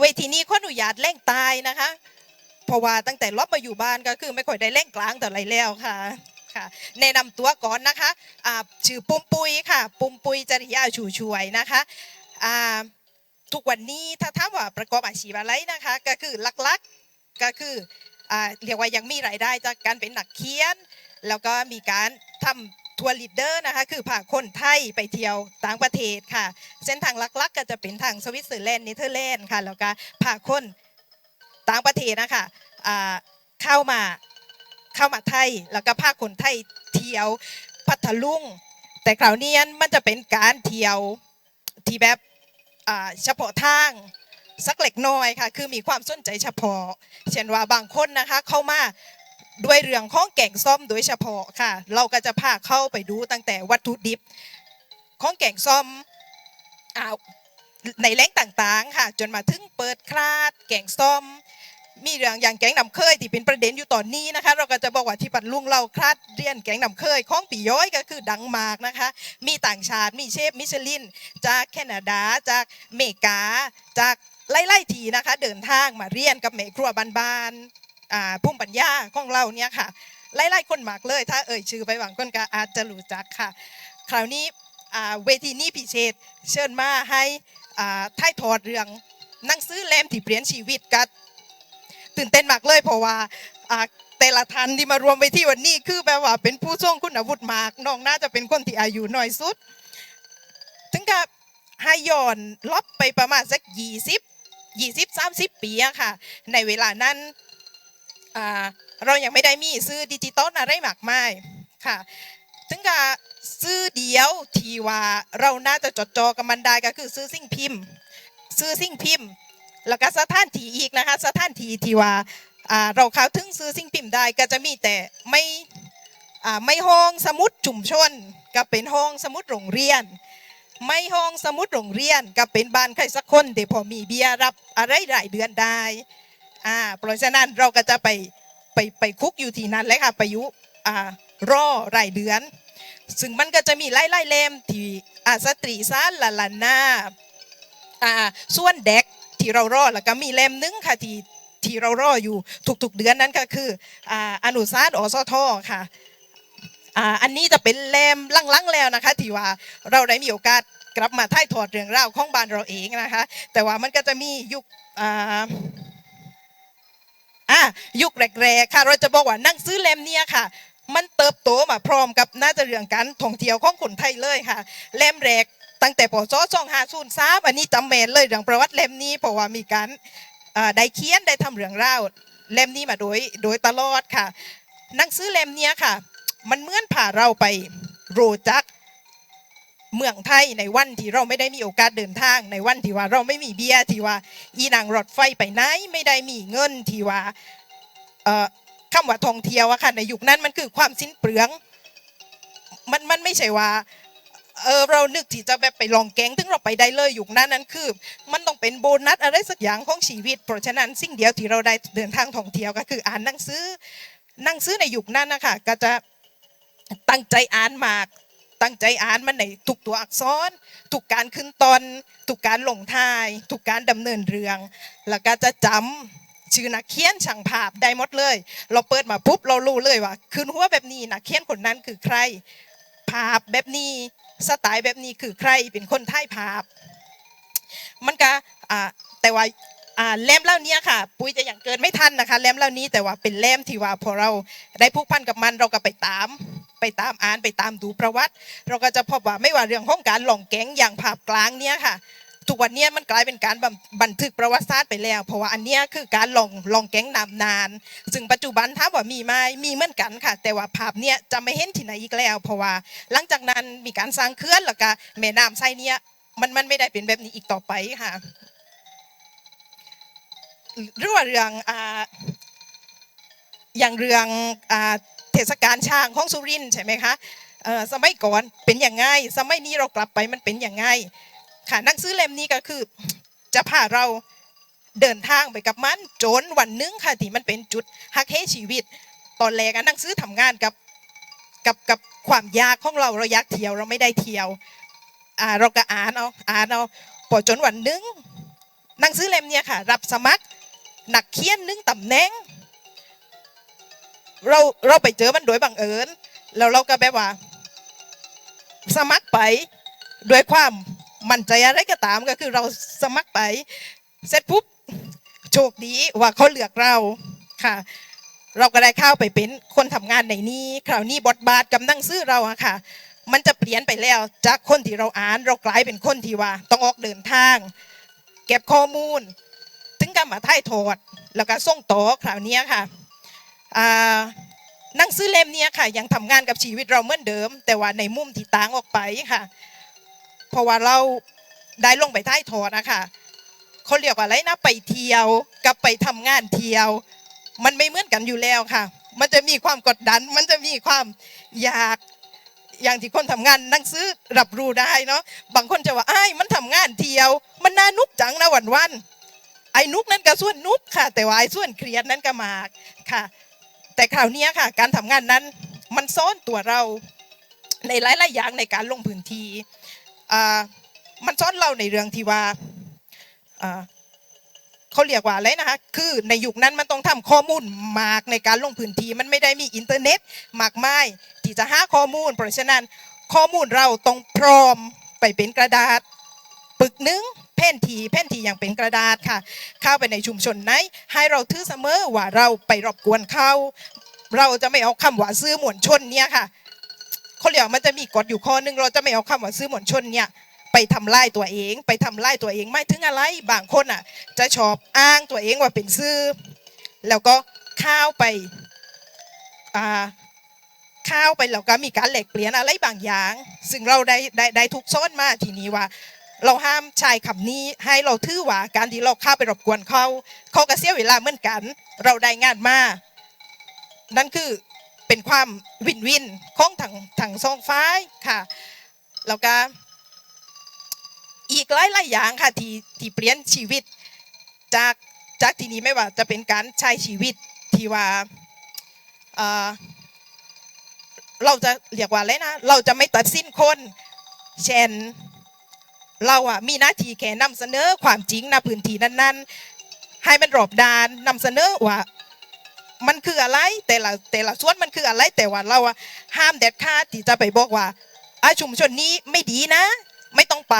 เวทีนี้ขออนุญาตเล่งตายนะคะ เพราะว่าตั้งแต่รอบมาอยู่บ้านก็คือไม่ค่อยได้เล่งกลางแต่ไรแล้วค่ะค่ะแนะนำตัวก่อนนะคะอ่าชื่อปุ้มปุยค่ะ ปุ้มปุยจริยาชูช่วยนะคะอ่าทุกวันนี้ถ้าถามว่าประกอบอาชีพอะไรนะคะ ก็คือลักๆก็คืออ่าเรียกว่ายังมีรายได้จากการเป็นนักเขียน แล้วก็มีการทำ ทัวร์ลีดเดอร์นะคะคือพาคนไทยไปเที่ยวต่างประเทศค่ะ เส้นทางลักๆ ก็จะเป็นทางสวิตเซอร์แลนด์เนเธอร์แลนด์ค่ะแล้วก็พาคนต่างประเทศนะคะเข้ามาเข้ามาไทยแล้วก็พาคนไทยเที่ยวพัทลุงแต่คราวนี้มันจะเป็นการเที่ยวที่แบบเฉพาะทางสักเล็กน้อยค่ะ คือมีความสนใจเฉพาะ เช่นว่าบางคนนะคะเข้ามา ด้วยเรื่องของแกงส้มโดยเฉพาะค่ะ เราก็จะพาเข้าไปดูตั้งแต่วัตถุดิบของแกงส้มอ่าในแหล่งต่างๆ ค่ะ จนมาถึงเปิดคลาด แกงส้ม มีเรื่องอย่างแกงนำเคยที่เป็นประเด็นอยู่ตอนนี้นะคะ เราก็จะบอกว่าที่ปัดลุงเราคลาดเรียนแกงนำเคยของปีย้อยก็คือดังมากนะคะ มีต่างชาติมีเชฟมิชลิน จากแคนาดาจากเมกา จากไล่ๆทีนะคะ เดินทางมาเรียนกับแม่ครัวบ้านๆ อ่าพุ่มปัญญาของเราเนี่ยค่ะไล่ๆคนมากเลย ถ้าเอ่ยชื่อไปหวังคนก็อาจจะรู้จักค่ะ คราวนี้เวทีนี้พิเศษเชิญมาให้อ่าถ่ายทอดเรื่องนังสือเล่มที่เปลี่ยนชีวิตกัตื่นเต้นมากเลยเพราะว่าแต่ละท่านที่มารวมเวทีวันนี้คือแบบว่าเป็นผู้ทรงคุณวุฒิมากน้องน่าจะเป็นคนที่อายุน้อยสุด ถึงกับให้ย้อนลบไปประมาณสักยี่สิบยี่สิบสามสิบปีอะค่ะ ในเวลานั้น เรายังไม่ได้มีซื้อดิจิตอลอะไรมากมายค่ะถึงกับซื้อเดียวทีว่าเราน่าจะจดจอกับมันได้ก็คือซื้อสิ่งพิมพ์ ซื้อสิ่งพิมพ์ แล้วก็สถานที่อีกนะคะสถานที่ที่ว่าเราเข้าถึงซื้อสิ่งพิมพ์ได้ก็จะมีแต่ไม่ไม่ห้องสมุดชุมชนก็เป็นห้องสมุดโรงเรียน ไม่ห้องสมุดโรงเรียนก็เป็นบ้านใครสักคนที่พอมีเบียร์รับอะไรรายเดือนได้ อ่าเพราะฉะนั้นเราก็จะไปไปไปคุกอยู่ที่นั้นเลยค่ะไปยุอ่ารอรายเดือน ซึ่งมันก็จะมีไล่ไล่เล่มที่อาสตรีซาละลันนาอ่าส่วนเด็กที่เรารอแล้วก็มีเล่มหนึงค่ะที่ที่เรารออยู่ทุกๆเดือนนั้นก็คืออ่าอนุสาสตร์อสทค่ะอ่าอันนี้จะเป็นเล่มลังๆแล้วนะคะที่ว่าเราได้มีโอกาสกลับมาถ่ายทอดเรื่องราวของบ้านเราเองนะคะ แต่ว่ามันก็จะมียุคอ่า อะยุคแรกๆค่ะ เราจะบอกว่านังสือเล่มเนี้ยค่ะ มันเติบโตมาพร้อมกับน่าจะเรื่องการท่องเที่ยวของคนไทยเลยค่ะเล่มแรกตั้งแต่ปศ2503อันนี้จำแม่นเลยเรื่องประวัติเล่มนี้เพราะว่ามีการได้เขียนได้ทำเรื่องราวเล่มนี้มาโดยโดยตลอดค่ะหนังสือเล่มเนี้ยค่ะ มันเหมือนพาเราไปโรจัก เมืองไทยในวันที่เราไม่ได้มีโอกาสเดินทาง ในวันที่ว่าเราไม่มีเบียร์ที่ว่าอีนางรถไฟไปไหนไม่ได้มีเงินที่ว่าคำว่าท่องเที่ยวอะค่ะในยุคนั้นมันคือความสิ้นเปลืองมันมันไม่ใช่ว่าเออเรานึกที่จะแบบไปลองแกงถึงเราไปได้เลยยุคนั้นนั้นคือ มันต้องเป็นโบนัสอะไรสักอย่างของชีวิต เพราะฉะนั้นสิ่งเดียวที่เราได้เดินทางท่องเที่ยวก็คืออ่านหนังสือหนังสือในยุคนั้นนะคะก็จะตั้งใจอ่านมาก ตั้งใจอ่านมันในทุกตัวอักษรทุกการขึ้นตอนทุกการลงท้ายทุกการดำเนินเรื่อง แล้วก็จะจำชื่อนักเขียนช่างภาพได้หมดเลย เราเปิดมาปุ๊บเรารู้เลยว่าขึ้นหัวแบบนี้นักเขียนคนนั้นคือใคร ภาพแบบนี้สไตล์แบบนี้คือใครเป็นคนถ่ายภาพ มันก็แต่ว่า อ่าเล่มเล่านี้ค่ะ ปุ้ยจะอย่างเกินไม่ทันนะคะเล่มเล่านี้แต่ว่าเป็นเล่มที่ว่าพอเราได้ผูกพันกับมันเราก็ไปตาม ไปตามอ่านไปตามดูประวัติ เราก็จะพบว่าไม่ว่าเรื่องของการหลงแก๊งอย่างภาพกลางเนี้ยค่ะทุกวันเนี้ยมันกลายเป็นการบันทึกประวัติศาสตร์ไปแล้ว เพราะว่าอันเนี้ยคือการลองลองแก๊งนำนาน ซึ่งปัจจุบันถ้าว่ามีไหมมีเหมือนกันค่ะ แต่ว่าภาพเนี้ยจะไม่เห็นที่ไหนอีกแล้ว เพราะว่าหลังจากนั้นมีการสร้างเขื่อนแล้วก็แม่น้ำไส้เนี้ยมันมันไม่ได้เป็นแบบนี้อีกต่อไปค่ะ หรือว่าเรื่องอ่าอย่างเรื่องอ่าเทศกาลช้างของสุรินทร์ใช่ไหมคะเอ่อสมัยก่อนเป็นอย่างไงสมัยนี้เรากลับไปมันเป็นอย่างไงค่ะหนังสือเล่มนี้ก็คือจะพาเราเดินทางไปกับมันจนวันหนึงค่ะที่มันเป็นจุดฮักเฮชีวิต ตอนแรกหนังสือทำงานกับกับกับความยากของเราเราอยากเที่ยวเราไม่ได้เที่ยวอ่าเราก็อ่านเอาอ่านเอาพอจนวันหนึงหนังสือเล่มเนี่ยค่ะ รับสมัคร นักเขียนหนึ่งตำแหน่งเราเราไปเจอมันโดยบังเอิญแล้วเราก็แบบว่า สมัครไปด้วยความมั่นใจอะไรก็ตามก็คือเราสมัครไป เสร็จปุ๊บโชคดีว่าเขาเลือกเราค่ะเราก็ได้เข้าไปเป็นคนทำงานในนี้ คราวนี้บทบาทกำลังซื้อเราอะค่ะ มันจะเปลี่ยนไปแล้ว จากคนที่เราอ่าน เรากลายเป็นคนที่ว่า ต้องออกเดินทาง เก็บข้อมูล กับมาถ่ายทอดแล้วก็ส่งต่อคราวนี้ค่ะหนังสือเล่มนี้ค่ะ ยังทำงานกับชีวิตเราเหมือนเดิม แต่ว่าในมุมที่ต่างออกไปค่ะ เพราะว่าเราได้ลงไปถ่ายทอดนะคะเขาเรียกว่าอะไรนะไปเที่ยวกับไปทำงานเที่ยว มันไม่เหมือนกันอยู่แล้วค่ะ มันจะมีความกดดัน มันจะมีความอยากอย่างที่คนทำงานหนังสือรับรู้ได้เนาะบางคนจะว่าไอ้มันทำงานเที่ยว มันน่านุกจังนะวันวัน ไอ้นุกนั้นก็ส่วนนุกค่ะ แต่ว่าไอ้ส่วนเครียดนั้นก็มากค่ะ แต่คราวนี้ค่ะ การทำงานนั้นมันซ่อนตัวเราในหลายๆอย่างในการลงพื้นที่มันซ่อนเราในเรื่องที่ว่าเขาเรียกว่าอะไรนะคะ คือในยุคนั้นมันต้องทำข้อมูลมากในการลงพื้นที่มันไม่ได้มีอินเทอร์เน็ตมากมายที่จะหาข้อมูล เพราะฉะนั้นข้อมูลเราต้องพร้อมไปเป็นกระดาษปึกหนึง แผ่นทีแผ่นทีอย่างเป็นกระดาษค่ะ เข้าไปในชุมชนไหนให้เราถือเสมอว่าเราไปรบกวนเขาเราจะไม่เอาคำว่าซื้อมวลชนเนี่ยค่ะเขาเรียกว่ามันจะมีกฎอยู่ข้อนึงเราจะไม่เอาคำว่าซื้อมวลชนเนี่ยไปทำลายตัวเอง ไปทำลายตัวเองไม่ถึงอะไรบางคนอะ จะชอบอ้างตัวเองว่าเป็นซื้อ แล้วก็ข้าวไปอ่าข้าวไปแล้วก็มีการแหลกเปลี่ยนอะไรบางอย่าง ซึ่งเราได้ได้ได้ทุกซ้อนมาทีนี้ว่า เราห้ามใช้คำนี้ให้เราถือว่าการที่เราเข้าไปรบกวนเขาเขาก็เสียเวลาเหมือนกัน เราได้งานมานั่นคือเป็นความวินวินของทางทางสองฝ่ายค่ะแล้วก็อีกหลายหลายอย่างค่ะที่ที่เปลี่ยนชีวิต จากจากที่นี้ไม่ว่าจะเป็นการใช้ชีวิตที่ว่าเอ่อเราจะเรียกว่าอะไรนะ เราจะไม่ตัดสินคน เช่น เราอะมีหน้าที่แค่นำเสนอความจริงในพื้นที่นั้นๆ ให้มันรอบด้านนำเสนอว่ามันคืออะไรแต่ละแต่ละส่วนมันคืออะไรแต่ว่าเราอะห้ามเด็ดขาดที่จะไปบอกว่าอชุมชนนี้ไม่ดีนะ ไม่ต้องไป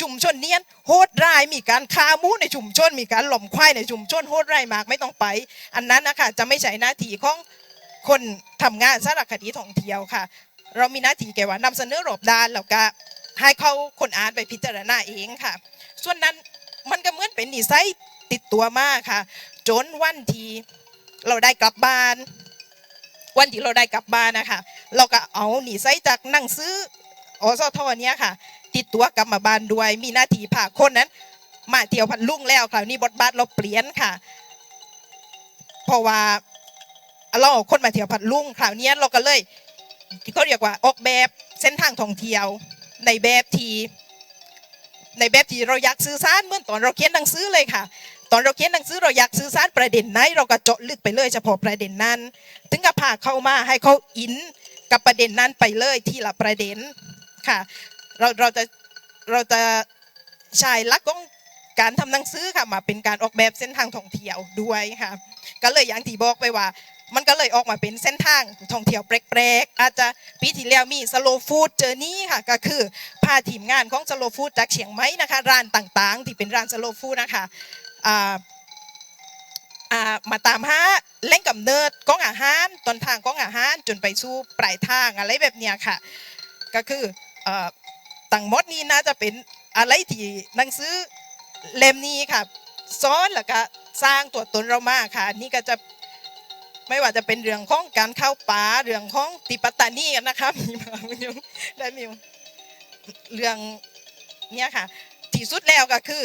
ชุมชนเนี้ยโหดร้ายมีการฆ่าหมูในชุมชน มีการหล่อมควายในชุมชนโหดร้ายมากไม่ต้องไป อันนั้นนะคะจะไม่ใช่หน้าที่ของคนทำงานสารคดีท่องเที่ยวค่ะ เรามีหน้าที่แก่ว่านำเสนอรอบด้านแล้วก็ ให้เขาคนอ่านไปพิจารณาเองค่ะ ส่วนนั้นมันก็เหมือนเป็นนิสัยติดตัวมากค่ะ จนวันที่เราได้กลับบ้าน วันที่เราได้กลับบ้านนะคะ เราก็เอาหนีไซจากนั่งซื้ออสทเนี้ยค่ะ ติดตัวกลับมาบ้านด้วย มีหน้าที่พาคนนั้น มาเที่ยวพันลุ่งแล้วคราวนี้บทบาทเราเปลี่ยนค่ะ เพราะว่าเราเอาคนมาเที่ยวพันลุ่งคราวนี้เราก็เลยที่เขาเรียกว่าออกแบบเส้นทางท่องเที่ยว ในแบบทีในแบบที่เราอยากสื่อสารเหมื่อนตอนเราเขียนหนังสือเลยค่ะ ตอนเราเขียนหนังสือเราอยากสื่อสารประเด็นไหนเราก็เจาะลึกไปเลยเฉพาะประเด็นนั้น ถึงกับพาเข้ามาให้เขาอินกับประเด็นนั้นไปเลยที่ละประเด็นค่ะ เราเราจะเราจะใช้ลักของการทำหนังสือค่ะมาเป็นการออกแบบเส้นทางท่องเที่ยวด้วยค่ะ ก็เลยอย่างที่บอกไปว่า มันก็เลยออกมาเป็นเส้นทางท่องเที่ยวแปลกๆ อาจจะปีที่แล้วมีสโลฟู้ดเจอนี่ค่ะ ก็คือพาทีมงานของสโลฟู้ดจากเชียงใหม่นะคะ ร้านต่างๆ ที่เป็นร้านสโลฟู้ดนะคะมาตามหาแหล่งกำเนิดของอาหารต้นทางของอาหารจนไปสู่ปลายทางอะไรแบบเนี้ยค่ะ ก็คือต่างมดนี้น่าจะเป็นอะไรที่หนังสือเล่มนี้ค่ะซ้อนแล้วก็สร้างตัวตนเรามากค่ะนี่ก็จะ ไม่ว่าจะเป็นเรื่องของการเข้าป่าเรื่องของติปัตานีนะคะมีมาอยู่ได้มีเรื่องเนี้ยค่ะ ที่สุดแล้วก็คือ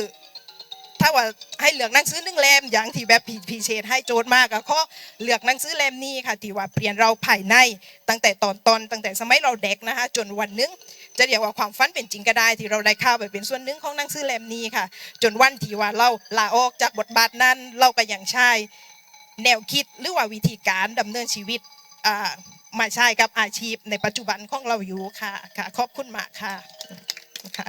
ถ้าว่าให้เลือกหนังสือหนึ่งเล่มอย่างที่แบบพีพีเชดให้โจทย์มากก็ขอเลือกหนังสือเล่มนี้ค่ะที่ว่าเปลี่ยนเราภายในตั้งแต่ตอนตอนตั้งแต่สมัยเราเด็กนะคะ จนวันนึงจะเรียกว่าความฝันเป็นจริงก็ได้ที่เราได้เข้าไปเป็นส่วนหนึ่งของหนังสือเล่มนี้ค่ะ จนวันที่ว่าเราลาออกจากบทบาทนั้น เราก็ยังใช้ แนวคิดหรือว่าวิธีการดำเนินชีวิตมาใช้กับอาชีพในปัจจุบันของเราอยู่ค่ะค่ะขอบคุณมากค่ะค่ะ